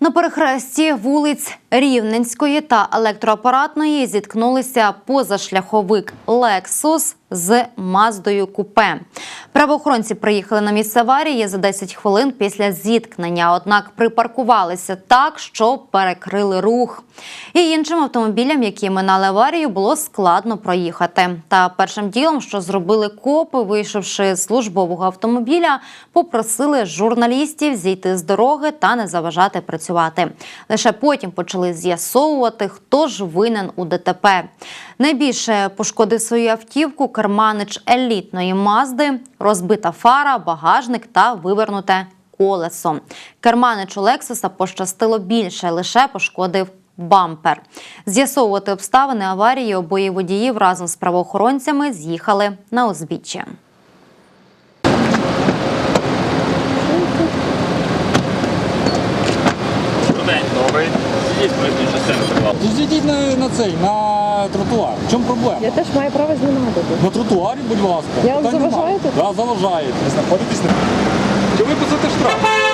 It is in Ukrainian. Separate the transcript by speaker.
Speaker 1: На перехресті вулиць Рівненської та електроапаратної зіткнулися позашляховик Лексус з Маздою Купе. Правоохоронці приїхали на місце аварії за 10 хвилин після зіткнення, однак припаркувалися так, що перекрили рух. І іншим автомобілям, які минали аварію, було складно проїхати. Та першим ділом, що зробили копи, вийшовши з службового автомобіля, попросили журналістів зійти з дороги та не заважати працювати. Лише потім почали з'ясовувати, хто ж винен у ДТП. Найбільше пошкодив свою автівку керманич елітної мазди, розбита фара, багажник та вивернуте колесо. Керманичу Лексуса пощастило більше, лише пошкодив бампер. З'ясовувати обставини аварії обоє водіїв разом з правоохоронцями з'їхали на узбіччя.
Speaker 2: Є проїзної частини, будь ласка.
Speaker 3: Зійдіть на, на цей, на тротуар. В чому проблема?
Speaker 4: Я теж маю право знімати тут.
Speaker 3: На тротуарі, будь ласка.
Speaker 4: Я вам
Speaker 3: Питань нема.
Speaker 4: заважаю тут?
Speaker 3: Да, заважаєте.
Speaker 2: Знаходитесь на... Чи виписати штраф?